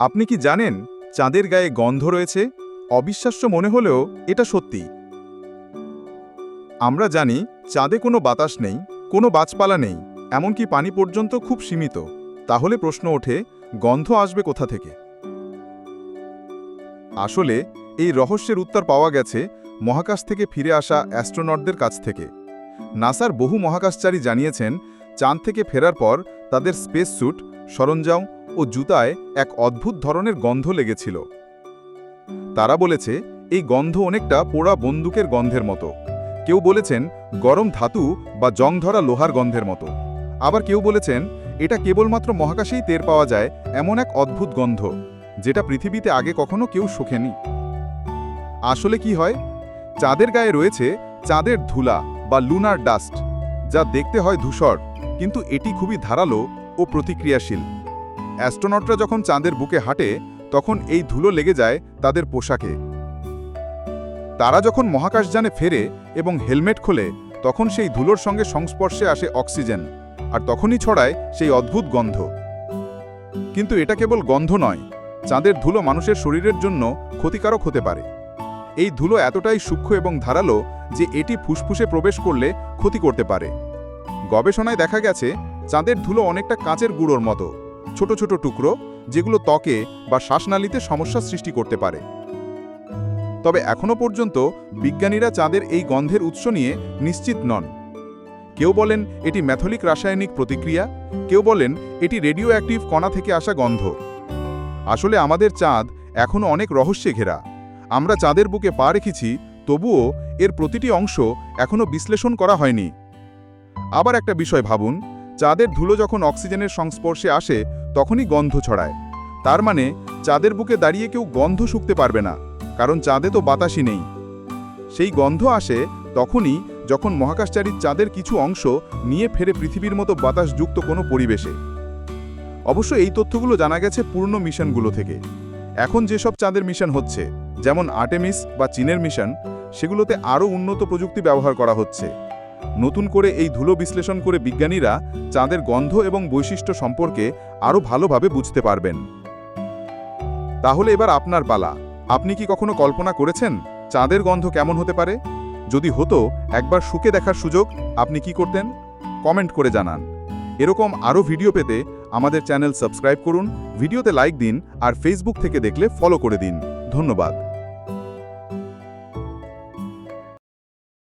আপনি কি জানেন চাঁদের গায়ে গন্ধ রয়েছে? অবিশ্বাস্য মনে হলেও এটা সত্যি। আমরা জানি চাঁদে কোনো বাতাস নেই, কোনো গাছপালা নেই, এমনকি পানি পর্যন্ত খুব সীমিত। তাহলে প্রশ্ন ওঠে, গন্ধ আসবে কোথা থেকে? আসলে এই রহস্যের উত্তর পাওয়া গেছে মহাকাশ থেকে ফিরে আসা অ্যাস্ট্রোনটদের কাছ থেকে। নাসার বহু মহাকাশচারী জানিয়েছেন, চাঁদ থেকে ফেরার পর তাদের স্পেস স্যুট সরঞ্জাম ও জুতায় এক অদ্ভুত ধরনের গন্ধ লেগেছিল। তারা বলেছে, এই গন্ধ অনেকটা পোড়া বন্দুকের গন্ধের মতো। কেউ বলেছেন, গরম ধাতু বা জং ধরা লোহার গন্ধের মতো। আবার কেউ বলেছেন, এটা কেবলমাত্র মহাকাশেই টের পাওয়া যায় এমন এক অদ্ভুত গন্ধ, যেটা পৃথিবীতে আগে কখনো কেউ শোখেনি। আসলে কি হয়? চাঁদের গায়ে রয়েছে চাঁদের ধুলা বা লুনার ডাস্ট, যা দেখতে হয় ধূসর, কিন্তু এটি খুবই ধারালো ও প্রতিক্রিয়াশীল। অ্যাস্ট্রোনটরা যখন চাঁদের বুকে হাঁটে, তখন এই ধুলো লেগে যায় তাদের পোশাকে। তারা যখন মহাকাশযানে ফেরে এবং হেলমেট খোলে, তখন সেই ধুলোর সঙ্গে সংস্পর্শে আসে অক্সিজেন, আর তখনই ছড়ায় সেই অদ্ভুত গন্ধ। কিন্তু এটা কেবল গন্ধ নয়, চাঁদের ধুলো মানুষের শরীরের জন্য ক্ষতিকারক হতে পারে। এই ধুলো এতটাই সূক্ষ্ম এবং ধারালো যে এটি ফুসফুসে প্রবেশ করলে ক্ষতি করতে পারে। গবেষণায় দেখা গেছে, চাঁদের ধুলো অনেকটা কাঁচের গুঁড়োর মতো। ছোট ছোট টুকরো যেগুলো ত্বকে বা শ্বাসনালীতে সমস্যা সৃষ্টি করতে পারে। তবে এখনও পর্যন্ত বিজ্ঞানীরা চাঁদের এই গন্ধের উৎস নিয়ে নিশ্চিত নন। কেউ বলেন এটি ম্যাথলিক রাসায়নিক প্রতিক্রিয়া, কেউ বলেন এটি রেডিও অ্যাক্টিভ কণা থেকে আসা গন্ধ। আসলে আমাদের চাঁদ এখনও অনেক রহস্যে ঘেরা। আমরা চাঁদের বুকে পা রেখেছি, তবুও এর প্রতিটি অংশ এখনও বিশ্লেষণ করা হয়নি। আবার একটা বিষয় ভাবুন চাঁদের ধুলো যখন অক্সিজেনের সংস্পর্শে আসে, তখনই গন্ধ ছড়ায়। তার মানে চাঁদের বুকে দাঁড়িয়ে কেউ গন্ধ শুকতে পারবে না, কারণ চাঁদে তো বাতাসই নেই। সেই গন্ধ আসে তখনই যখন মহাকাশচারীর চাঁদের কিছু অংশ নিয়ে ফেরে পৃথিবীর মতো বাতাসযুক্ত কোনো পরিবেশে। অবশ্য এই তথ্যগুলো জানা গেছে পূর্ণ মিশনগুলো থেকে। এখন যেসব চাঁদের মিশন হচ্ছে, যেমন আর্টেমিস বা চীনের মিশন, সেগুলোতে আরও উন্নত প্রযুক্তি ব্যবহার করা হচ্ছে। নতুন করে এই ধুলো বিশ্লেষণ করে বিজ্ঞানীরা চাঁদের গন্ধ এবং বৈশিষ্ট্য সম্পর্কে আরও ভালোভাবে বুঝতে পারবেন। তাহলে এবার আপনার পালা। আপনি কি কখনো কল্পনা করেছেন চাঁদের গন্ধ কেমন হতে পারে? যদি হতো, একবার শুকে দেখার সুযোগ আপনি কি করতেন? কমেন্ট করে জানান। এরকম আরও ভিডিও পেতে আমাদের চ্যানেল সাবস্ক্রাইব করুন, ভিডিওতে লাইক দিন আর ফেসবুক থেকে দেখলে ফলো করে দিন। ধন্যবাদ।